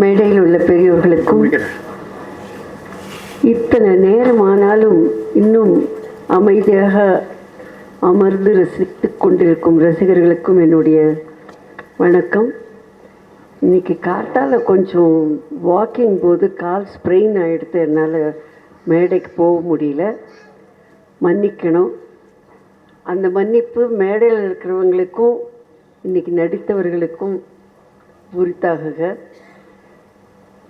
மேடையில் உள்ள பெரியவர்களுக்கும் இத்தனை நேரம் ஆனாலும் இன்னும் அமைதியாக அமர்ந்து ரசித்து கொண்டிருக்கும் ரசிகர்களுக்கும் என்னுடைய வணக்கம். இன்னைக்கு காட்டால் கொஞ்சம் வாக்கிங் போது கால் ஸ்ப்ரெயின் ஆகிடுத்து என்னால் மேடைக்கு போக முடியல. மன்னிக்கணும். அந்த மன்னிப்பு மேடையில் இருக்கிறவங்களுக்கும் இன்னைக்கு நடித்தவர்களுக்கும் உரித்தாகுக.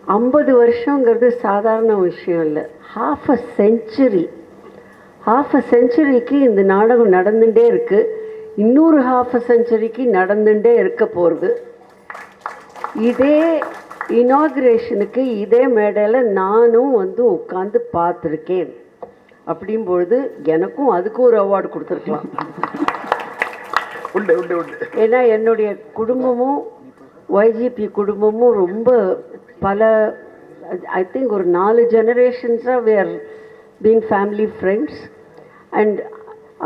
ஐம்பது வருஷங்கிறது சாதாரண விஷயம் இல்லை. Half a century half a செஞ்சுரிக்கு இந்த நாடகம் நடந்துகிட்டே இருக்குது இன்னொரு ஹாஃப் அ செஞ்சுரிக்கு நடந்துகிட்டே இருக்க போகிறது இதே இனாக்ரேஷனுக்கு இதே மேடையில் நானும் வந்து உட்காந்து பார்த்துருக்கேன். அப்படிம்பொழுது எனக்கும் அதுக்கு ஒரு அவார்டு கொடுத்துருக்கலாம். உண்டு உண்டு உண்டு. ஏன்னா என்னுடைய குடும்பமும் ஒய்ஜிபி குடும்பமும் ரொம்ப பல ஐ திங்க் ஒரு நாலு ஜெனரேஷன்ஸாக we are been family friends and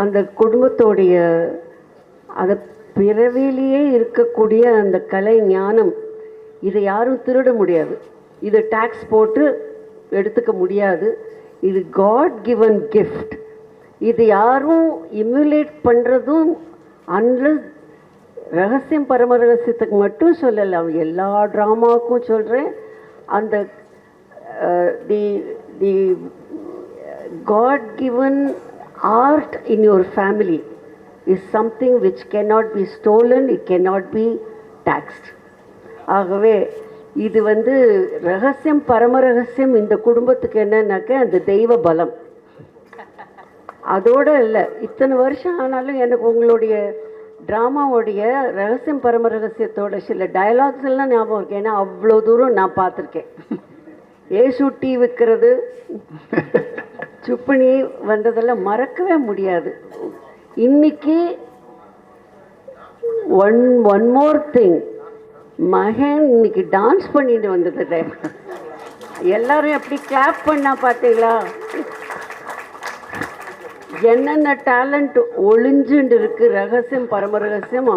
அந்த குடும்பத்தோடைய அதை பிறவிலேயே இருக்கக்கூடிய அந்த கலை ஞானம் இதை யாரும் திருட முடியாது. இதை டேக்ஸ் போட்டு எடுத்துக்க முடியாது. இது காட் கிவன் கிஃப்ட் இது யாரும் இம்யூலேட் பண்ணுறதும் அன்லஸ் ரகசியம் பரம ரகசியத்துக்கு மட்டும் சொல்லலை அவன் எல்லா ட்ராமாவுக்கும் சொல்கிறேன் அந்த the the god given art in your family is something which cannot be stolen it cannot be taxed ஆகவே இது வந்து ரகசியம் பரம ரகசியம் இந்த குடும்பத்துக்கு என்னன்னாக்க அந்த தெய்வ பலம். அதோடு இல்லை இத்தனை வருஷம் ஆனாலும் எனக்கு உங்களுடைய ட்ராமாவுடைய ரகசியம் பரம ரகசியத்தோட சில டயலாக்ஸ் எல்லாம் ஞாபகம் இருக்கு. ஏன்னா அவ்வளோ தூரம் நான் பார்த்துருக்கேன். ஏசு டீ விற்கிறது சுப்பணி வந்ததெல்லாம் மறக்கவே முடியாது. இன்னைக்கு ஒன் ஒன் மோர் திங் மகன் இன்னைக்கு டான்ஸ் பண்ணிட்டு வந்தது. எல்லாரும் எப்படி கிளாப் பண்ணா பார்த்தீங்களா? என்னென்ன டேலண்ட் ஒளிஞ்சுண்டு இருக்கு ரகசியம் பரம ரகசியம்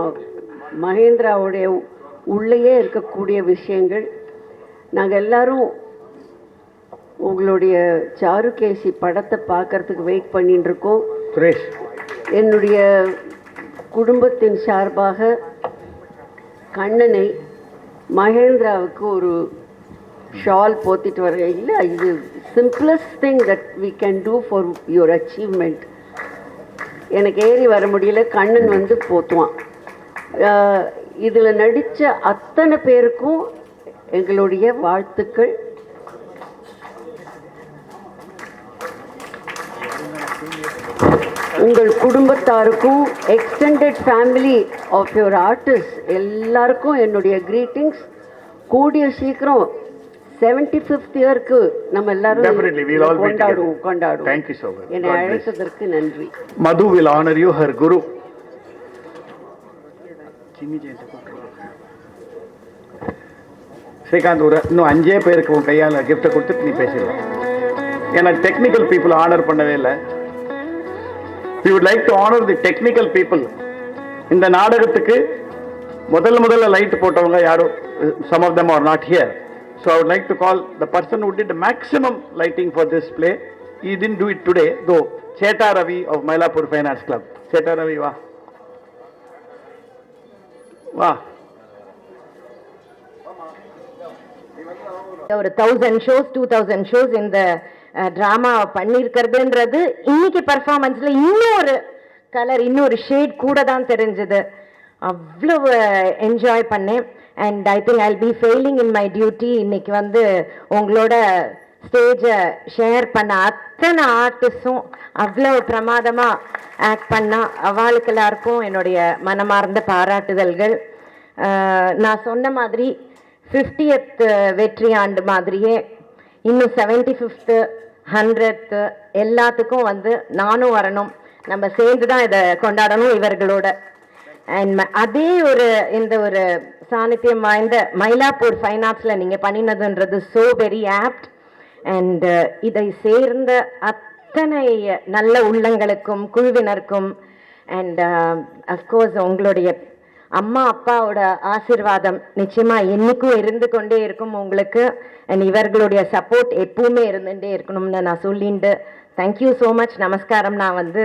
மகேந்திராவுடைய உள்ளேயே இருக்கக்கூடிய விஷயங்கள். நாங்கள் எல்லாரும் உங்களுடைய சாருகேசி படத்தை பார்க்கறதுக்கு வெயிட் பண்ணிட்டு இருக்கோம் சுரேஷ். என்னுடைய குடும்பத்தின் சார்பாக கண்ணனை மகேந்திராவுக்கு ஒரு ஷால் போத்திட்டு வர இல்லை இது simplest thing that we can do for your achievement எனக்கு ஏறி வர முடியல கண்ணன் வந்து போத்துவான். இதில் நடித்த அத்தனை பேருக்கும் எங்களுடைய வாழ்த்துக்கள். உங்கள் குடும்பத்தாருக்கும் extended family of your artist எல்லாருக்கும் என்னுடைய க்ரீட்டிங்ஸ் கூடிய சீக்கிரம் செவன்டி ஃபிஃப்த் இயருக்கு நம்ம எல்லாரும். கொண்டாடுவோம் கொண்டாடுவோம் Thank you so much. என்னை. அழைத்ததற்கு நன்றி. மது will honor you her guru. Srikanth ஒரு இன்னும் அஞ்சே பேருக்கு உன் கையால் கிஃப்ட்டை கொடுத்துட்டு நீ பேசிடலாம் ஏன்னா டெக்னிக்கல் பீப்புள் ஆனர் பண்ணவே இல்லை. We would like to honor the technical people இந்த நாடகத்துக்கு முதல் முதல்ல லைட் போட்டவங்க யாரும் some of them are not here so I would like to call the person who did the maximum lighting for this play he didn't do it today though. சேட்டா Ravi of Mylapore finance club சேட்டா ரவி வா வா ஒரு thousand shows two thousand shows இந்த drama பண்ணியிருக்கிறதுன்றது இன்னைக்கு பர்ஃபார்மன்ஸில் இன்னொரு கலர் இன்னொரு ஷேட் கூட தான் தெரிஞ்சது. அவ்வளவு uh, என்ஜாய் பண்ணேன். And I think I be failing in my duty இன்னைக்கு வந்து உங்களோட ஸ்டேஜை ஷேர் பண்ண அத்தனை ஆர்டிஸ்டும் அவ்வளோ பிரமாதமாக ஆக்ட் பண்ணா அவளுக்கு எல்லாருக்கும் என்னுடைய மனமார்ந்த பாராட்டுதல்கள். நான் சொன்ன மாதிரி ஃபிஃப்டியத் வெற்றி ஆண்டு மாதிரியே இன்னும் செவன்டி ஃபிஃப்த்து ஹண்ட்ரத்து எல்லாத்துக்கும் வந்து நானும் வரணும். நம்ம சேர்ந்து தான் இதை கொண்டாடணும் இவர்களோட. அண்ட் அதே ஒரு இந்த ஒரு சாணித்தியம் வாய்ந்த மயிலாப்பூர் ஃபைன் ஆர்ட்ஸில் நீங்கள் பண்ணினதுன்றது ஸோ வெரி ஆப்ட் அண்ட் இதை சேர்ந்த அத்தனை நல்ல உள்ளங்களுக்கும் குழுவினருக்கும் அண்ட் அஃப்கோர்ஸ் uh, உங்களுடைய அம்மா அப்பாவோட ஆசிர்வாதம் நிச்சயமாக என்றைக்கும் இருந்து கொண்டே இருக்கும் உங்களுக்கு. அண்ட் இவர்களுடைய சப்போர்ட் எப்பவுமே இருந்துகிட்டே இருக்கணும்னு நான் சொல்லிண்டு தேங்க்யூ ஸோ மச் நமஸ்காரம். நான் வந்து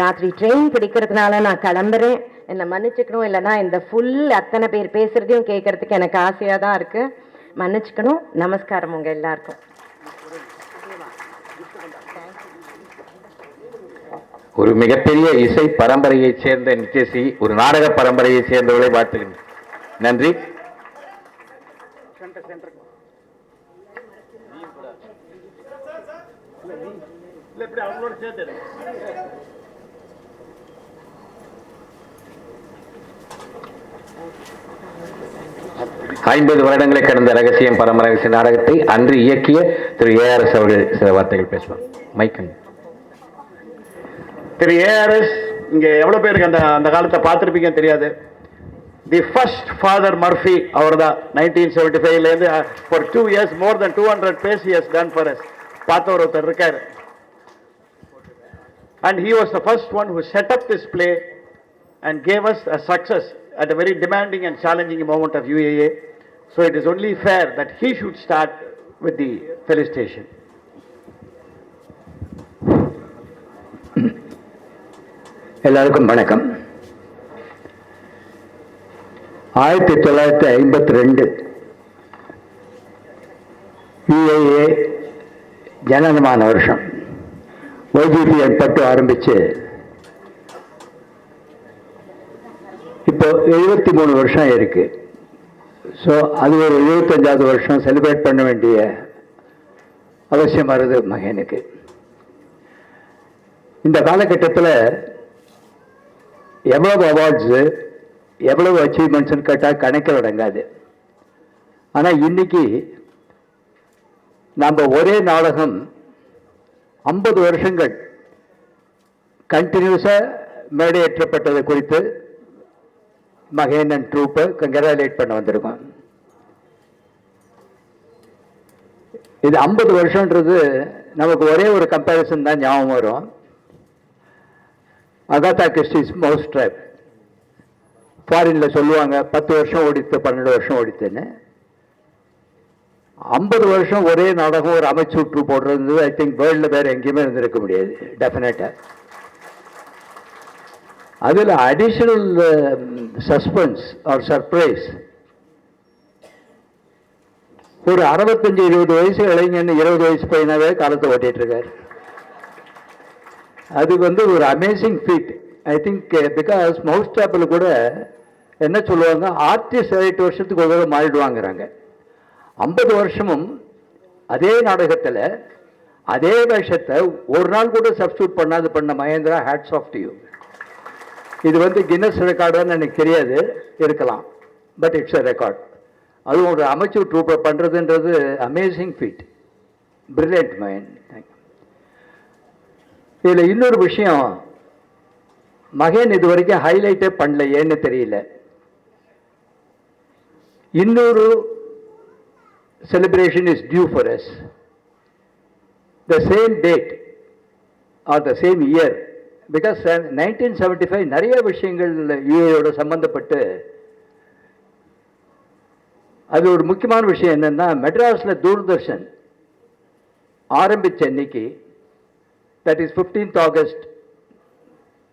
ராத்திரி ட்ரெயின் பிடிக்கிறதுனால நான் கிளம்புறேன். என்னை மன்னிச்சுக்கணும். இல்லைன்னா இந்த ஃபுல் அத்தனை பேர் பேசுறதையும் கேட்கறதுக்கு எனக்கு ஆசையாக தான் இருக்கு. மன்னிச்சுக்கணும். நமஸ்காரம் உங்க எல்லாருக்கும். ஒரு மிகப்பெரிய இசை பரம்பரையைச் சேர்ந்த நித்யஸ்ரீ ஒரு நாடக பரம்பரையைச் சேர்ந்தவர்களை வாழ்த்துகின்றேன் நன்றி. ஐம்பது வருடங்களை கடந்த ரகசியம் பரம ரகசிய நாடகத்தை அன்று இயக்கிய திரு ஏஆர்எஸ் அவர்கள் சில வார்த்தைகள் பேசுவார். மைக்கன் திரு ஏஆர்எஸ் இங்க எவ்வளவு பேருக்கு அந்த அந்த காலத்தை பார்த்துருப்பீங்கன்னு தெரியாது. தி ஃபர்ஸ்ட் ஃபாதர் மர்ஃபி அவர் தான் நைன்டீன் செவன்டி ஃபைவ்லேருந்து for two years more then two hundred base years done for us பார்த்தவர் ஒருத்தர் இருக்கார். And he was the first one who set up this play and gave us a success at a very demanding and challenging moment of U A A So it is only fair that he should start with the felicitation. எல்லாருக்கும் வணக்கம். ஆயிரத்தி தொள்ளாயிரத்தி ஐம்பத்தி ரெண்டு யுஏஏ ஜனனமான வருஷம். YGP பட்டு ஆரம்பிச்சு எழுபத்தி மூணு வருஷம் இருக்கு. ஸோ அது ஒரு எழுபத்தஞ்சாவது வருஷம் செலிப்ரேட் பண்ண வேண்டிய அவசியம் வருது மகனுக்கு. இந்த காலகட்டத்தில் எவ்வளவு அவார்ட்ஸு எவ்வளவு அச்சீவ்மெண்ட்ஸ்னு கேட்டால் கணக்கில் அடங்காது. ஆனால் இன்னைக்கு நம்ம ஒரே நாடகம் ஐம்பது வருஷங்கள் கண்டினியூஸாக மேடையேற்றப்பட்டது குறித்து மகேனன் ட்ரூப்பை கங்கராலேட் பண்ண வந்திருக்கோம் இது ஐம்பது வருஷன்றது நமக்கு ஒரே ஒரு கம்பேரிசன் தான் ஞாபகம் வரும். அகாதா கிறிஸ்டிஸ் மவுஸ் ட்ரைப் ஃபாரினில் சொல்லுவாங்க பத்து வருஷம் ஓடித்து பன்னெண்டு வருஷம் ஓடித்துன்னு. ஐம்பது வருஷம் ஒரே நாடகம் ஒரு அமைச்சூற்று போடுறது ஐ திங்க் வேர்ல்டில் வேறு எங்கேயுமே இருந்திருக்க முடியாது டெஃபினட்டாக அதில் அடிஷனல் சஸ்பென்ஸ் ஆர் சர்ப்ரைஸ் ஒரு அறுபத்தஞ்சு இருபது வயசு இளைஞன் இருபது வயசு பையனாவே காலத்தை ஓட்டிட்டு இருக்கார். அது வந்து ஒரு amazing feat I think because mouse apple கூட என்ன சொல்லுவாங்க ஆர்டிஸ்ட் எட்டு வருஷத்துக்கு ஒரு தடவை மாறிடுவாங்கிறாங்க. ஐம்பது வருஷமும் அதே நாடகத்தில் அதே வேஷத்தை ஒரு நாள் கூட சப்ஸ்டியூட் பண்ணாது பண்ண Mahendra hats off to you இது வந்து கின்னஸ் ரெக்கார்டுன்னு எனக்கு தெரியாது. இருக்கலாம். பட் இட்ஸ் அ ரெக்கார்ட் அதுவும் ஒரு அமைச்சர் ட்ரூப்பை பண்ணுறதுன்றது அமேசிங் ஃபீட் பிரில்லியன்ட் மைண்ட் இதில் இன்னொரு விஷயம். மகன் இது வரைக்கும் ஹைலைட்டே பண்ணல ஏன்னு தெரியல. இன்னொரு celebration is due for us the same date or the same year because nineteen seventy five நிறைய விஷயங்கள் யூஏயோட சம்மந்தப்பட்டு அது ஒரு முக்கியமான விஷயம் என்னென்னா மெட்ராஸில் தூர்தர்ஷன் ஆரம்பித்த அன்னைக்கு that is fifteenth August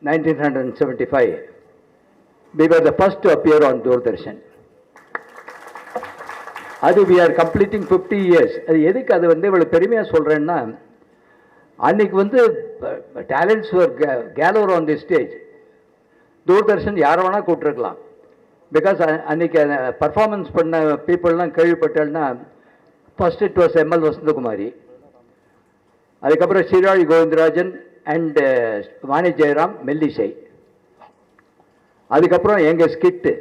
nineteen hundred seventy five we are the first to appear on Doordarshan. அது we are completing fifty years அது எதுக்கு அது வந்து இவ்வளோ பெருமையாக சொல்கிறேன்னா அன்னைக்கு வந்து talents were galore on the stage Doordarshan யாரை வேணால் கூப்பிட்டுருக்கலாம். பிகாஸ் அன்னைக்கு பர்ஃபார்மன்ஸ் பண்ண பீப்புளெலாம் கேள்விப்பட்டேன்னா first it was M L Vasanthakumari. அதுக்கப்புறம் சீராழி கோவிந்தராஜன் அண்ட் வாணி ஜெயராம் மெல்லிசை அதுக்கப்புறம் எங்கள் ஸ்கிட்டு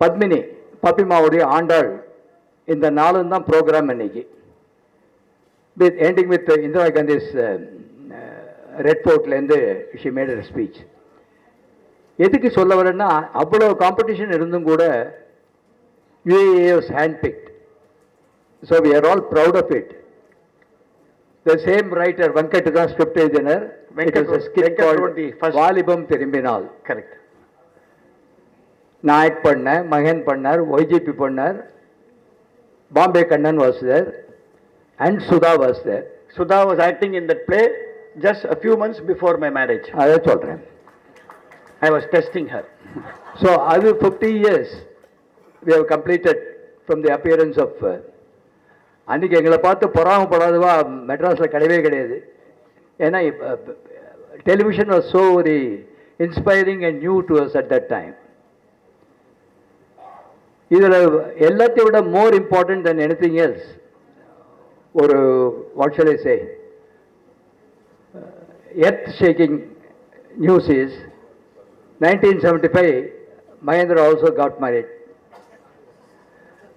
பத்மினி பப்பிமாவுடைய ஆண்டாள். இந்த நாளும் தான் ப்ரோக்ராம் இன்னைக்கு with ending with Indira Gandhi's red ஃபோர்ட்லேருந்து she made a speech எதுக்கு சொல்ல வரேன்னா அவ்வளோ காம்படிஷன் இருந்தும் கூட UAA was hand picked so we are all proud of it The same writer, Venkat தான் script எழுதினர். வாலிபம் திரும்பினால். Correct. நாயக் பண்ணேன் மகன் பண்ணார் ஒய்ஜிபி பண்ணார் Bombay Kannan was and Sudha was there Sudha was acting in that play just a few months before my marriage. அதை சொல்கிறேன் I was testing her. So அது fifty years we have completed from the appearance of uh, அன்னைக்கு எங்களை பார்த்து பொறாமப்படாதவா? மெட்ராஸில் கிடையவே கிடையாது. ஏன்னா television was so very inspiring and new to us at that time இதில் எல்லாத்தையும் விட more important than anything else ஒரு what shall I say earth shaking news is 1975 Mahendra also got married.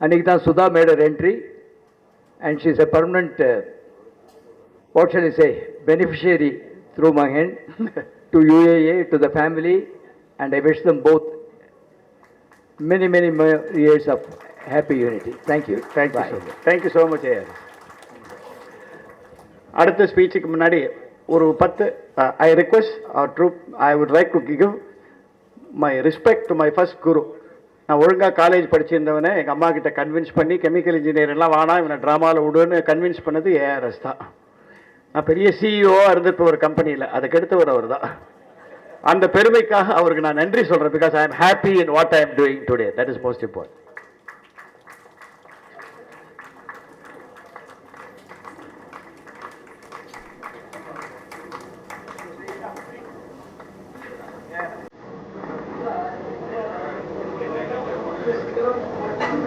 அன்றைக்கி தான் Sudha made her entry and she is a permanent, uh, what shall I say, beneficiary through Mahen to UAA, to the family and I wish them both many, many more years of happy unity. Thank you. Thank you Bye. so much. Thank you so much, AR. அடுத்த ஸ்பீச்சுக்கு முன்னாடி ஒரு பத்து I request our troupe I would like to give my respect to my first guru நான் ஒழுங்காக college படிச்சிருந்தவனே எங்கள் அம்மா கிட்ட convince பண்ணி கெமிக்கல் இன்ஜினியர் எல்லாம் வேணாம் இவனை ட்ராமாவில் விடுன்னு கன்வின்ஸ் பண்ணது ஏஆர்எஸ் தான். நான் பெரிய சிஇஓவாக இருந்துட்டு ஒரு கம்பெனியில் அதுக்கு எடுத்தவர் அவர் தான் அந்த பெருமைக்காக அவருக்கு நான் நன்றி சொல்கிறேன் because I am happy in what I am doing today that is most important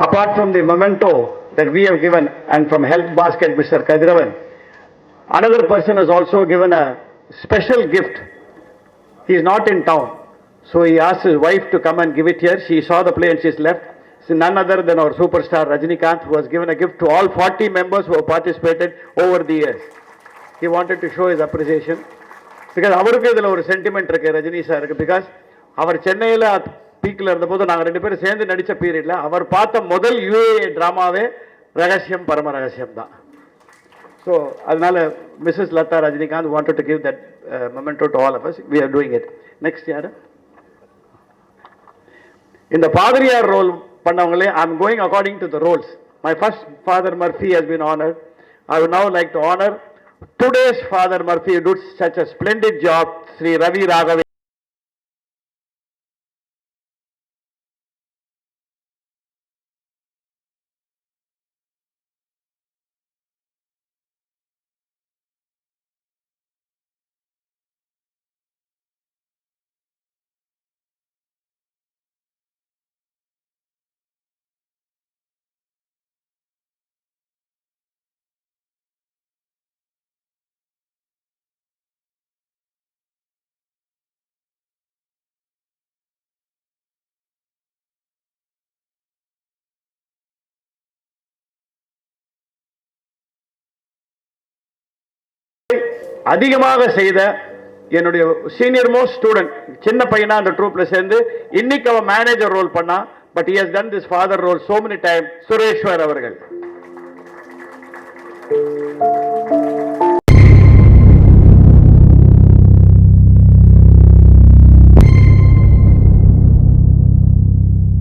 apart from the memento that we have given and from Health Basket, Mr. Kadiravan, another person has also given a special gift. He is not in town. So he asked his wife to come and give it here. She saw the play and she's left. So none other than our superstar Rajinikanth who has given a gift to all 40 members who have participated over the years. He wanted to show his appreciation. Because அவருக்கு இதில் ஒரு sentiment இருக்கு ரஜினி சாருக்கு because அவர் சென்னையில் பீக்கில் இருந்தபோது நாங்கள் ரெண்டு பேரும் சேர்ந்து நடித்த பீரியடில் அவர் பார்த்த முதல் யூஏ ட்ராமாவே ரகசியம் பரம ரகசியம் தான். ஸோ அதனால Mrs Latha Rajinikanth wanted to give that memento to all of us we are doing it next யார்? இந்த பாதிரியார் role பண்ணவங்களே I am going according to the roles my first father Murphy has been honour I would now like to honour today's father Murphy who such a a job Shri Ravi ராகவே அதிகமாக செய்த என்னுடைய senior most student சின்ன பையனா அந்த ட்ரூப்ல சேர்ந்து இன்னைக்கு அவன் manager role பண்ணா but he has done this father role so many time Sureshwar அவர்கள்.